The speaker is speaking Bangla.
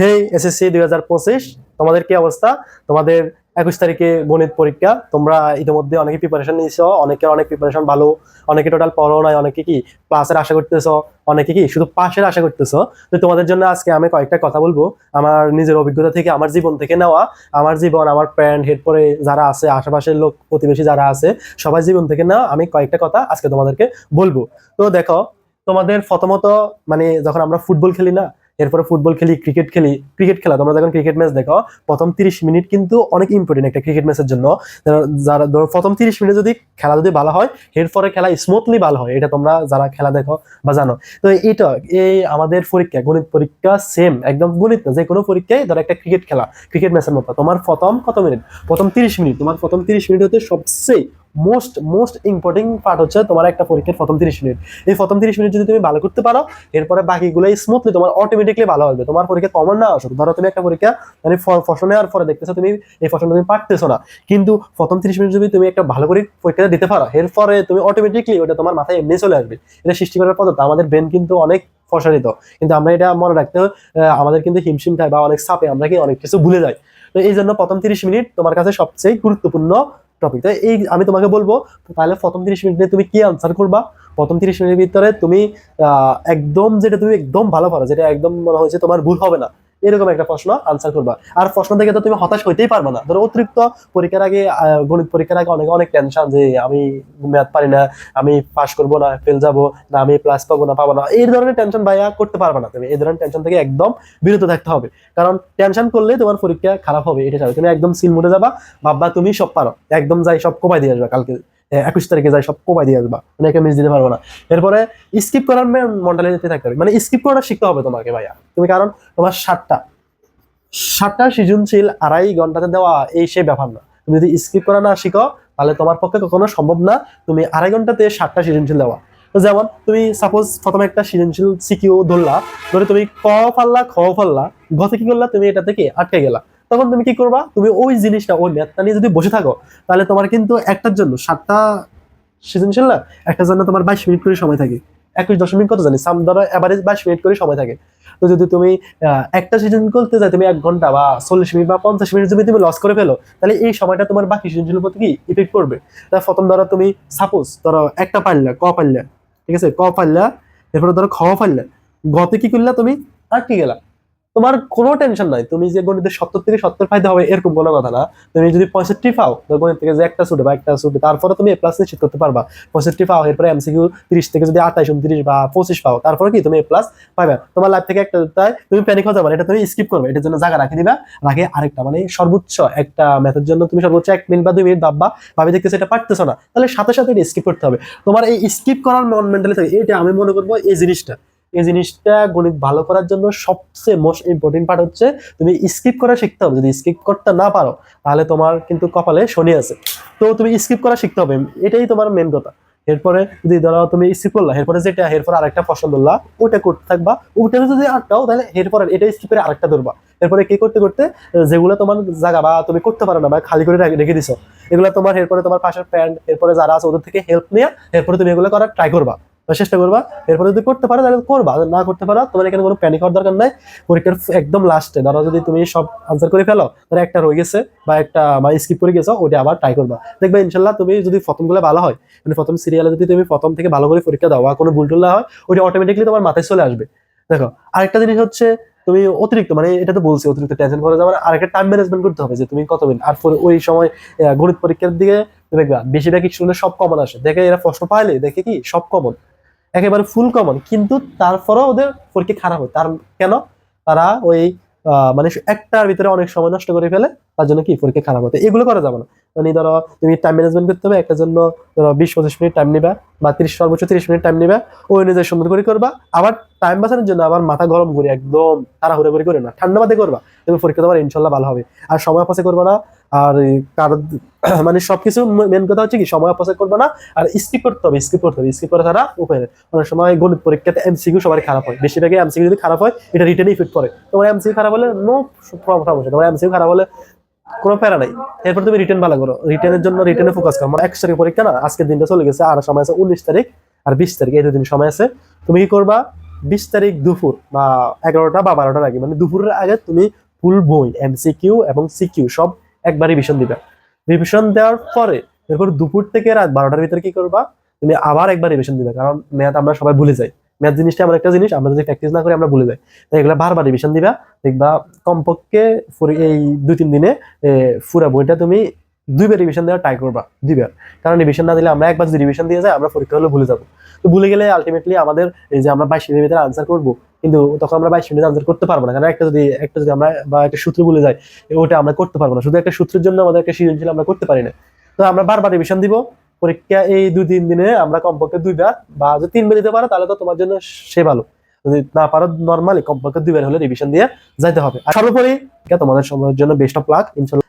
হে এসএসসি দুই হাজার পঁচিশ, তোমাদের কি অবস্থা? তোমাদের একুশ তারিখে গণিত পরীক্ষা, তোমরা ইতিমধ্যে অনেকে প্রিপারেশন নিয়েছ, অনেকের অনেক প্রিপারেশন ভালো, অনেকে টোটাল পড়ো নাই, অনেকে কি ক্লাসের আশা করতেছ, অনেকে কি শুধু পাশের আশা করতেছো? তো তোমাদের জন্য আজকে আমি কয়েকটা কথা বলব, আমার নিজের অভিজ্ঞতা থেকে, আমার জীবন থেকে নেওয়া, আমার জীবন, আমার প্যান্ট হেড পরে যারা আছে, আশেপাশের লোক, প্রতিবেশী যারা আছে, সবাই জীবন থেকে নেওয়া, আমি কয়েকটা কথা আজকে তোমাদেরকে বলব। তো দেখো, তোমাদের প্রথমত মানে যখন আমরা ফুটবল খেলি না এরপরে ফুটবল খেলি ক্রিকেট খেলি ক্রিকেট খেলা। তোমরা যখন ক্রিকেট ম্যাচ দেখো, প্রথম তিরিশ মিনিট কিন্তু অনেক ইম্পর্টেন্ট একটা ক্রিকেট ম্যাচের জন্য। যারা ধরো প্রথম তিরিশ মিনিট যদি খেলা যদি ভালো হয়, এরপরে খেলা স্মুথলি ভালো হয়। এটা তোমরা যারা খেলা দেখো বা জানো। তো এইটা এই আমাদের পরীক্ষা, গণিত পরীক্ষা সেম একদম গণিত না যে কোনো পরীক্ষায় ধরো একটা ক্রিকেট খেলা ক্রিকেট ম্যাচের মতো। তোমার প্রথম কত মিনিট প্রথম তিরিশ মিনিট তোমার প্রথম তিরিশ মিনিট হতে সবচেয়ে মোস্ট মোস্ট ইম্পর্টেন্ট পার্ট হচ্ছে তোমার একটা পরীক্ষার প্রথম তিরিশ মিনিট। এই প্রথম তিরিশ মিনিট যদি তুমি ভালো করতে পারো, এরপরে বাকিগুলো স্মুথলি তোমার অটোমেটিকলি ভালো হবে। তোমার পরীক্ষা কমন না আসুক। ধরো তুমি একটা পরীক্ষা মানে ফসল নেওয়ার পরে দেখতেছো তুমি এই ফসলটা তুমি পারতেছো না। কিন্তু প্রথম তিরিশ মিনিট যদি তুমি একটা ভালো করে পরীক্ষাটা দিতে পারো, এরপরে তুমি অটোমেটিকলি ওটা তোমার মাথায় এমনি চলে আসবে। এটা সৃষ্টি করার পদ্ধতি। আমাদের ব্রেন কিন্তু অনেক ফসলিত কিন্তু আমরা এটা মনে রাখতে আমাদের কিন্তু হিমশিম খায় বা অনেক চাপে আমরা কি অনেক কিছু ভুলে যাই। তো এই জন্য প্রথম তিরিশ মিনিট তোমার কাছে সবচেয়ে গুরুত্বপূর্ণ টপিক তো এই আমি তোমাকে বলব, তাহলে প্রথম তিরিশ মিনিটে তুমি কি আনসার করবা? প্রথম তিরিশ মিনিটের ভিতরে তুমি একদম যেটা তুমি একদম ভালো পারো, যেটা একদম মনে হয়েছে তোমার ভুল হবে না। এরকম একটা প্রশ্ন আনসার করবা। আর প্রশ্ন থেকে তো তুমি হতাশ হইতেই পারবে না। ধরো অতিরিক্ত পরীক্ষার আগে গণিত পরীক্ষার আগে অনেক অনেক টেনশন যে আমি ম্যাথ পারি না, আমি পাস করব না ফেল যাব না, আমি প্লাস পাবো না পাবো না। এই ধরনের টেনশন ভাইয়া করতে পারবে না তুমি। এই ধরনের টেনশন থেকে একদম বিরত থাকতে হবে। কারণ টেনশন করলে তোমার পরীক্ষা খারাপ হবে, এটা চাবে তুমি একদম সিল মুড়ে যাবা, ভাববা তুমি সব পারো। একদম যাই, সব কোপাই দিয়ে আসবা কালকে। একুশ তারিখে যাই সব কোপাই দিয়ে আসবা। মানে একটা মিস দিতে পারব না। এরপরে স্কিপ করার মন্ডালিতে থাকতে হবে। মানে স্কিপ করাটা শিখতে হবে তোমাকে ভাইয়া। তুমি কারণ তোমার সাতটা। সাতটা সৃজনশীল আড়াই ঘন্টাতে দেওয়া এই সেই ব্যাপার না। তুমি যদি স্কিপ করা না শিখো, তাহলে তোমার পক্ষে কখনো সম্ভব না তুমি আড়াই ঘন্টাতে সাতটা সৃজনশীল দেওয়া। তো যেমন তুমি সাপোজ প্রথমে একটা সৃজনশীল সিকিউ ধরলা, ধরে তুমি ক ফাল্লা, খ পারলা গতে কি করলা? তুমি এটা থেকে আটকে গেলা। তখন তুমি কি করবা? তুমি ওই জিনিসটা, ওই ম্যাথটা নিয়ে যদি বসে থাকো, তাহলে তোমার কিন্তু একটার জন্য সাতটা সৃজনশীল না, একটার জন্য তোমার বাইশ মিনিট করে সময় থাকে। একুশ দশমিক কত জানি? সাম ধরো এভারেজ বাইশ মিনিট করে সময় থাকে। তো যদি তুমি একটা সিজন করতে যাই, তুমি এক ঘণ্টা বা চল্লিশ মিনিট বা পঞ্চাশ মিনিট যদি তুমি লস করে ফেলো, তাহলে এই সময়টা তোমার বাকি সিজনগুলোর প্রতি কি ইফেক্ট করবে তা প্রথম ধরো তুমি সাপোজ ধরো একটা পারলে, ক পারলে, ঠিক আছে? ক পারলা, এরপরে ধরো খ পারলে, গতে কি করলা তুমি আটকে গেলা। তোমার কোনো টেনশন নাই। তুমি যে গণিতের সত্তর থেকে সত্তর ফায়দা হবে, এরকম কোনো কথা না। তুমি যদি পঁয়ষট্টি পাও গণিত থেকে যে একটা ছুটে বা একটা ছুটে, তারপরে তুমি এ প্লাস নিশ্চিত করতে পারবা। পঁয়ষট্টি পাও, এরপরে এমসিকিউ তিরিশ থেকে যদি আঠাইশ, উনত্রিশ বা পঁচিশ পাও, তারপরে কি তুমি এ প্লাস পাবে তোমার লাইফ থেকে একটা তাই তুমি প্যানিক হতে পারো এটা তুমি স্কিপ করবে, এটার জন্য জায়গা রাখে দিবা। রাখে আরেকটা মানে সর্বোচ্চ একটা ম্যাথের জন্য তুমি সর্বোচ্চ এক মিনিট বা দুই মিনিট ভাববা, ভাবি দেখতেছে এটা পারতেছো না। তাহলে সাথে সাথে এটা স্কিপ করতে হবে। তোমার এই স্কিপ করার মন মেন্টালি থাকে, এটা আমি মনে করব এই জিনিসটা। এই জিনিসটা গণিত ভালো করার জন্য সবচেয়ে মোস্ট ইম্পর্টেন্ট পার্ট হচ্ছে তুমি স্কিপ করা শিখতে হবে। যদি স্কিপ করতে না পারো, তাহলে তোমার কিন্তু কপালে শনি আছে। তো তুমি স্কিপ করা শিখতে হবে। এটাই তোমার মেন কথা। এরপরে যদি ধরো তুমি স্কিপ করলা, এরপরে যেটা, এরপর আরেকটা পছন্দ ধরলা ওটা করতে থাকবা। ওটা যদি আটকাও তাহলে এরপরে এটা স্কিপ করে আরেকটা ধরবা। এরপরে কি করতে করতে, যেগুলো তোমার জায়গা বা তুমি করতে পারো না বা খালি করে রেখে- দিছো, এগুলো তোমার, এরপরে তোমার পাশের ফ্রেন্ড এরপরে যারা আছে ওদের থেকে হেল্প নিয়ে, এরপরে তুমি এগুলো করার ট্রাই করবা। বা চেষ্টা করবা। এরপরে যদি করতে পারো, তাহলে করবা। না করতে পারো, তোমার এখানে কোনো প্যানিক হওয়ার দরকার নাই। পরীক্ষার একদম লাস্টে ধরো যদি তুমি সব আনসার করে ফেলো তাহলে একটা রয়ে গেছে বা একটা, বা স্কিপ করে গেছো ওটা আবার ট্রাই করবা। দেখবে ইনশাল্লাহ তুমি যদি প্রথমগুলো ভালো হয় মানে প্রথম সিরিয়ালে যদি তুমি প্রথম থেকে ভালো করে পরীক্ষা দাও বা কোনো ভুল টুল না হয় ওটা অটোমেটিকলি তোমার মাথায় চলে আসবে। দেখো, আরেকটা জিনিস হচ্ছে, তুমি অতিরিক্ত মানে এটা তো বলছি, অতিরিক্ত টেনশন করে যাবে আরেকটা টাইম ম্যানেজমেন্ট করতে হবে যে তুমি কত মিনিট আর ওই সময় গণিত পরীক্ষার দিকে, দেখবা, বেশিরভাগ স্টুডেন্ট সব কমন আসে। দেখে এরা প্রশ্ন পাইলে দেখে কি? সব কমন একেবারে ফুল কমন কিন্তু তারপরেও ওদের পরীক্ষা খারাপ হয়। তার কেন? তারা ওই মানে একটার ভিতরে অনেক সময় নষ্ট করে ফেলে, তার জন্য কি পরীক্ষা খারাপ হতে এগুলো করা যাবে না। মানে ধরো, তুমি টাইম ম্যানেজমেন্ট করতে হবে, একটার জন্য ধরো বিশ পঁচিশ মিনিট টাইম নিবা, বা তিরিশ, সর্বোচ্চ তিরিশ মিনিট টাইম নিবা, ওই অনুযায়ী সুন্দর করে করবা। আবার টাইম বাঁচানোর জন্য আবার মাথা গরম করে একদম তাড়াহুড়ো করে করে না, ঠান্ডা মাথায় করবা। তুমি পরীক্ষা তোমার ইনশাল্লাহ ভালো হবে। আর সময় অপচয় করবা না, আর কারও মানে সবকিছু মেন কথা হচ্ছে কি, সময় অপচয় করবে না, আর স্কিপ করতে হবে স্কিপ করতে হবে স্কিপ করা ছাড়া উপায় নেই। অনেক সময় গণিত পরীক্ষাতে এমসিকিউ সবার খারাপ হয়। বেশিরভাগই এমসিকিউ যদি খারাপ হয়, এটা রিটেনে ইফেক্ট করে। তোমার এমসিকিউ খারাপ হলে নো। সমস্যা তোমার এমসিকিউ খারাপ হলে কোনো প্যারা নাই। এরপর তুমি রিটার্ন ভালো করো। রিটার্নের জন্য রিটেনে ফোকাস করো। আমার একশো তারিখ পরীক্ষা না, আজকের দিনটা চলে গেছে, আর সময় আছে উনিশ তারিখ আর বিশ তারিখ। এই দুদিন সময় আছে। তুমি কি করবা? বিশ তারিখ দুপুর বা এগারোটা বা বারোটার আগে মানে দুপুরের আগে তুমি ফুল বই এমসিকিউ এবং সিকিউ সব একবার রিভিশন দিবা। রিভিশন দেওয়ার পরে এরপর দুপুর থেকে রাত বারোটার ভিতরে কি করবা? তুমি আবার একবার রিভিশন দিবে, কারণ ম্যাথ আমরা সবাই ভুলে যাই। ম্যাথ জিনিসটা আমার একটা জিনিস, আমরা যদি প্র্যাকটিস না করি আমরা ভুলে যাই। তাই এগুলো বারবার রিভিশন দিবা, দেখবা কমপক্ষে এই দুই তিন দিনে ফুরা বইটা তুমি দুইবার রিভিশন দেওয়ার ট্রাই করবা, দুইবার। কারণ রিভিশন না দিলে আমরা একবার যদি রিভিশন দিয়ে যাই, আমরা পরীক্ষা হলে ভুলে যাব। তো ভুলে গেলে আলটিমেটলি আমাদের এই যে আমরা বাইশ মিনিটের ভিতরে আনসার করব, কিন্তু তখন আমরা বাইশ মিনিট আনসার করতে পারব না। কারণ একটা যদি একটা যদি আমরা বা একটা সূত্র ভুলে যাই, ওটা আমরা করতে পারব না। শুধু একটা সূত্রের জন্য আমাদের একটা সৃজনশীল আমরা করতে পারি না। তো আমরা বারবার রিভিশন দিব, পরীক্ষা এই দুই তিন দিনে আমরা কমপক্ষে দুইবার বা যদি তিনবার দিতে পারো, তাহলে তো তোমার জন্য সে ভালো। যদি না পারো নর্মালি কমপক্ষে দুইবার হলে রিভিশন দিয়ে যাইতে হবে। আর সর্বোপরি তোমাদের সময়ের জন্য বেস্ট অফ লাক ইনশাল্লাহ।